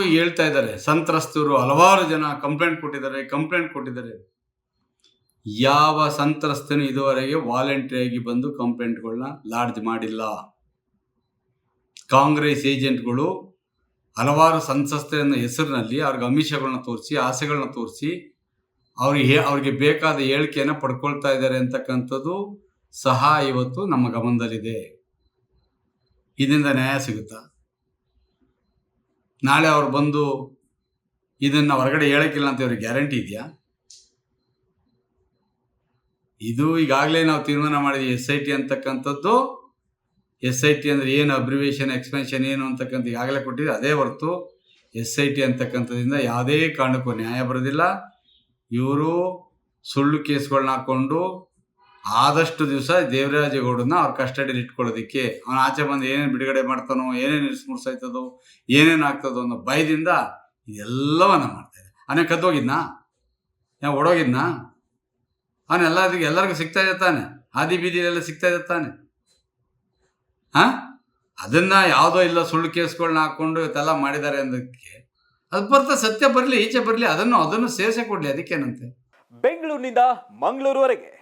ಹೇಳ್ತಾ ಇದ್ದಾರೆ. ಸಂತ್ರಸ್ತರು ಹಲವಾರು ಜನ ಕಂಪ್ಲೇಂಟ್ ಕೊಟ್ಟಿದ್ದಾರೆ ಕಂಪ್ಲೇಂಟ್ ಕೊಟ್ಟಿದ್ದಾರೆ. ಯಾವ ಸಂತ್ರಸ್ತನು ಇದುವರೆಗೆ ವಾಲಂಟಿಯಾಗಿ ಬಂದು ಕಂಪ್ಲೇಂಟ್ಗಳನ್ನ ಲಾಡ್ಜ್ ಮಾಡಿಲ್ಲ. ಕಾಂಗ್ರೆಸ್ ಏಜೆಂಟ್ಗಳು ಹಲವಾರು ಸಂತ್ರಸ್ತೆಯನ್ನ ಹೆಸರಿನಲ್ಲಿ ಅವ್ರಿಗೆ ಅಮಿಷಗಳನ್ನ ತೋರಿಸಿ, ಆಸೆಗಳನ್ನ ತೋರಿಸಿ ಅವ್ರಿಗೆ ಅವ್ರಿಗೆ ಬೇಕಾದ ಹೇಳಿಕೆಯನ್ನು ಪಡ್ಕೊಳ್ತಾ ಇದ್ದಾರೆ ಅಂತಕ್ಕಂಥದ್ದು ಸಹ ಇವತ್ತು ನಮ್ಮ ಗಮನದಲ್ಲಿದೆ. ಇದರಿಂದ ನ್ಯಾಯ ಸಿಗುತ್ತಾ? ನಾಳೆ ಅವ್ರು ಬಂದು ಇದನ್ನು ಹೊರಗಡೆ ಹೇಳಕ್ಕಿಲ್ಲ ಅಂತ ಇವ್ರಿಗೆ ಗ್ಯಾರಂಟಿ ಇದೆಯಾ? ಇದು ಈಗಾಗಲೇ ನಾವು ತೀರ್ಮಾನ ಮಾಡಿದ್ವಿ, ಎಸ್ ಐ ಟಿ ಅಂತಕ್ಕಂಥದ್ದು. ಎಸ್ ಐ ಟಿ ಅಂದರೆ ಏನು ಅಬ್ರಿವೇಷನ್ ಎಕ್ಸ್ಪೆನ್ಷನ್ ಏನು ಅಂತಕ್ಕಂಥ ಈಗಾಗಲೇ ಕೊಟ್ಟಿದ್ದು ಅದೇ ಹೊರತು ಎಸ್ ಐ ಟಿ ಅಂತಕ್ಕಂಥದ್ರಿಂದ ಯಾವುದೇ ಕಾರಣಕ್ಕೂ ನ್ಯಾಯ ಬರೋದಿಲ್ಲ ಇವರು ಸುಳ್ಳು ಕೇಸ್ಗಳನ್ನ ಹಾಕ್ಕೊಂಡು ಆದಷ್ಟು ದಿವಸ ದೇವರಾಜೇಗೌಡನ ಅವ್ರ ಕಸ್ಟಡಿಯಲ್ಲಿ ಇಟ್ಕೊಳ್ಳೋದಿಕ್ಕೆ, ಅವನ ಆಚೆ ಬಂದು ಏನೇನು ಬಿಡುಗಡೆ ಮಾಡ್ತಾನೋ, ಏನೇನು ಮುರ್ಸಾಯ್ತದೋ ಏನೇನು ಆಗ್ತದೋ ಅನ್ನೋ ಭಯದಿಂದ ಇದೆಲ್ಲವನ್ನ ಮಾಡ್ತಾ ಇದೆ ಅವನೇ ಕದ್ದೋಗಿದ್ನಾ? ಯಾವ ಓಡೋಗಿದ್ನಾ? ಅವನು ಎಲ್ಲರಿಗೂ ಎಲ್ಲರಿಗೂ ಸಿಗ್ತಾ ಇದೆ ತಾನೆ. ಹಾದಿ ಬೀದಿಲೆಲ್ಲ ಸಿಗ್ತಾ ಇದೆ ತಾನೆ. ಹಾ? ಅದನ್ನ ಯಾವುದೋ ಇಲ್ಲ ಸುಳ್ಳು ಕೇಸ್ಗಳನ್ನ ಹಾಕೊಂಡು ಇವತ್ತೆಲ್ಲ ಮಾಡಿದ್ದಾರೆ ಅನ್ನೋದಕ್ಕೆ ಅದು ಬರ್ತಾ ಸತ್ಯ ಬರಲಿ, ಈಚೆ ಬರಲಿ, ಅದನ್ನು ಅದನ್ನು ಸೇರಿಸೇ ಕೊಡಲಿ, ಅದಕ್ಕೇನಂತೆ? ಬೆಂಗಳೂರಿನಿಂದ ಮಂಗಳೂರುವರೆಗೆ.